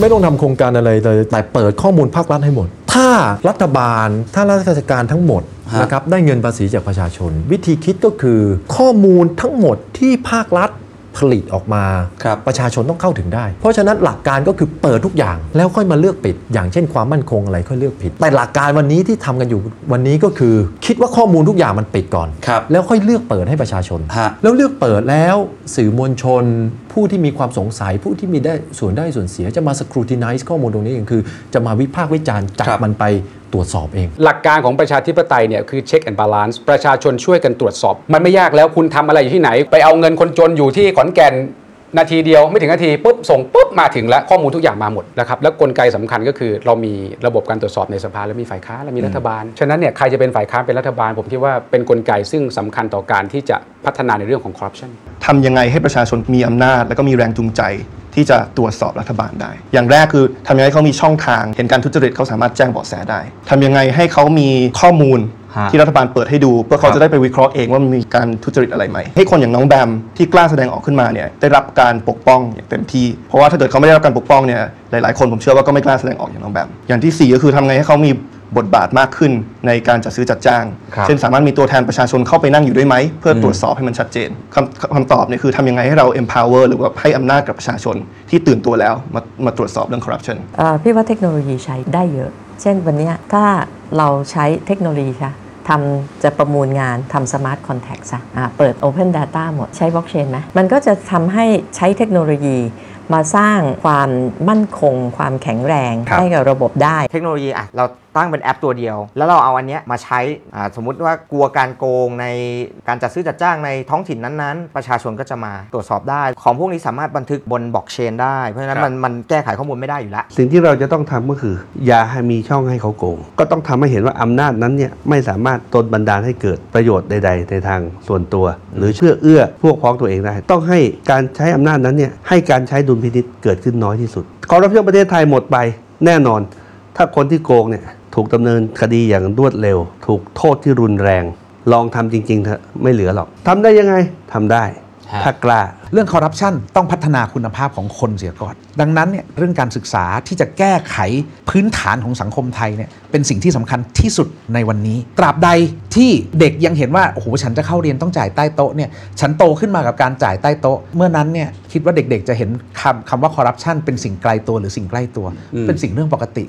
ไม่ต้องทำโครงการอะไรเลยแต่เปิดข้อมูลภาครัฐให้หมด ถ้ารัฐบาล ถ้ารัฐราชการทั้งหมดฮะนะครับได้เงินภาษีจากประชาชน วิธีคิดก็คือข้อมูลทั้งหมดที่ภาครัฐ ผลิตออกมาครับประชาชนต้องเข้าถึงได้ เพราะฉะนั้นหลักการก็คือเปิดทุกอย่างแล้วค่อยมาเลือกปิด อย่างเช่นความมั่นคงอะไรค่อยเลือกผิด แต่หลักการวันนี้ที่ทำกันอยู่วันนี้ก็คือ คิดว่าข้อมูลทุกอย่างมันปิดก่อนครับแล้วค่อยเลือกเปิดให้ประชาชนฮะแล้วเลือกเปิดแล้วสื่อมวลชน ผู้ที่มีความสงสัยผู้ที่มีได้ส่วนได้ส่วนเสียจะมาสครูติไนซ์ข้อมูลตรงนี้เองคือ จะมาวิพากษ์วิจารณ์จับครับมันไป ตรวจสอบเอง หลักการของประชาธิปไตยเนี่ยคือเช็คแอนด์บาลานซ์ประชาชนช่วยกันตรวจสอบ มันไม่ยากแล้วคุณทำอะไรอยู่ที่ไหน ไปเอาเงินคนจนอยู่ที่ขอนแก่นนาทีเดียวไม่ถึงนาทีปุ๊บส่งปุ๊บมาถึงแล้วข้อมูลทุกอย่างมาหมดนะครับแล้วกลไกสำคัญก็คือเรามีระบบการตรวจสอบในสภาแล้วมีฝ่ายค้านและมีรัฐบาล ฉะนั้นเนี่ยใครจะเป็นฝ่ายค้านเป็นรัฐบาล ผมคิดว่าเป็นกลไกซึ่งสำคัญต่อการที่จะพัฒนาในเรื่องของคอร์รัปชันทำยังไงให้ประชาชนมีอำนาจ และก็มีแรงจูงใจ ที่จะตรวจสอบรัฐบาลได้ อย่างแรกคือทำยังไงให้เขามีช่องทาง เห็นการทุจริตเขาสามารถแจ้งเบาะแสได้ทำยังไงให้เขามีข้อมูลฮะที่รัฐบาลเปิดให้ดู เพื่อเขาจะได้ไปวิเคราะห์เองว่ามันมีการทุจริตอะไรไหมให้คนอย่างน้องแบมที่กล้าแสดงออกขึ้นมาเนี่ยได้รับการปกป้องอย่างเต็มที่ เพราะว่าถ้าเกิดเขาไม่ได้รับการปกป้องเนี่ยหลายๆ คนผมเชื่อว่าก็ไม่กล้าแสดงออกอย่างน้องแบมอย่างที่สี่ก็คือทำไงให้เขามี บทบาทมากขึ้นในการจัดซื้อจัดจ้าง ครับเช่นสามารถมีตัวแทนประชาชนเข้าไปนั่งอยู่ด้วยไหม เพื่อตรวจสอบให้มันชัดเจนคำคำตอบเนี่ยคือทำยังไงให้เรา empower หรือว่าให้อำนาจกับประชาชนที่ตื่นตัวแล้วมามาตรวจสอบเรื่อง corruption เอ่อพี่ว่าเทคโนโลยีใช้ได้เยอะ เช่นวันเนี้ยถ้าเราใช้เทคโนโลยีค่ะทำจะประมูลงานทำสมาร์ทคอนแท็กซะอะเปิด Open Data หมดใช้บล็อกเชนไหมมันก็จะทำให้ใช้เทคโนโลยี มาสร้างความมั่นคง ความแข็งแรง ครับ ให้กับระบบได้ เทคโนโลยีอะเรา ตั้งเป็นแอปตัวเดียว แล้วเราเอาอันเนี้ยมาใช้อ่าสมมุติว่ากลัวการโกงในการจัดซื้อจัดจ้างในท้องถิ่นนั้นๆ ประชาชนก็จะมาตรวจสอบได้ ของพวกนี้สามารถบันทึกบนบล็อกเชนได้ เพราะฉะนั้นมันมันแก้ไขข้อมูลไม่ได้อยู่แล้วสิ่งที่เราจะต้องทำก็คือ อย่าให้มีช่องให้เขาโกง ก็ต้องทำให้เห็นว่าอำนาจนั้นเนี่ยไม่สามารถตนบันดาลให้เกิดประโยชน์ใด ๆ ในทางส่วนตัว หรือเชื่อเอื้อพวกพ้องตัวเองได้ ต้องให้การใช้อำนาจนั้นเนี่ยให้การใช้ดุลพินิษเกิดขึ้นน้อยที่สุดคอร์รัปชันประเทศไทยหมดไปแน่นอน ถ้าคนที่โกงเนี่ย ถูกดำเนินคดีอย่างรวดเร็ว ถูกโทษที่รุนแรง ลองทำจริงๆเถอะไม่เหลือหรอกทำได้ยังไงทำได้ ฮะ ถ้ากล้า เรื่องคอร์รัปชันต้องพัฒนาคุณภาพของคนเสียก่อน ดังนั้นเนี่ยเรื่องการศึกษาที่จะแก้ไขพื้นฐานของสังคมไทยเนี่ยเป็นสิ่งที่สำคัญที่สุดในวันนี้ ตราบใดที่เด็กยังเห็นว่าโอ้โหฉันจะเข้าเรียนต้องจ่ายใต้โต๊ะเนี่ยฉันโตขึ้นมากับการจ่ายใต้โต๊ะ เมื่อนั้นเนี่ยคิดว่าเด็กๆจะเห็นคำคำว่าคอร์รัปชันเป็นสิ่งไกลตัวหรือสิ่งใกล้ตัว เป็นสิ่งเรื่องปกติ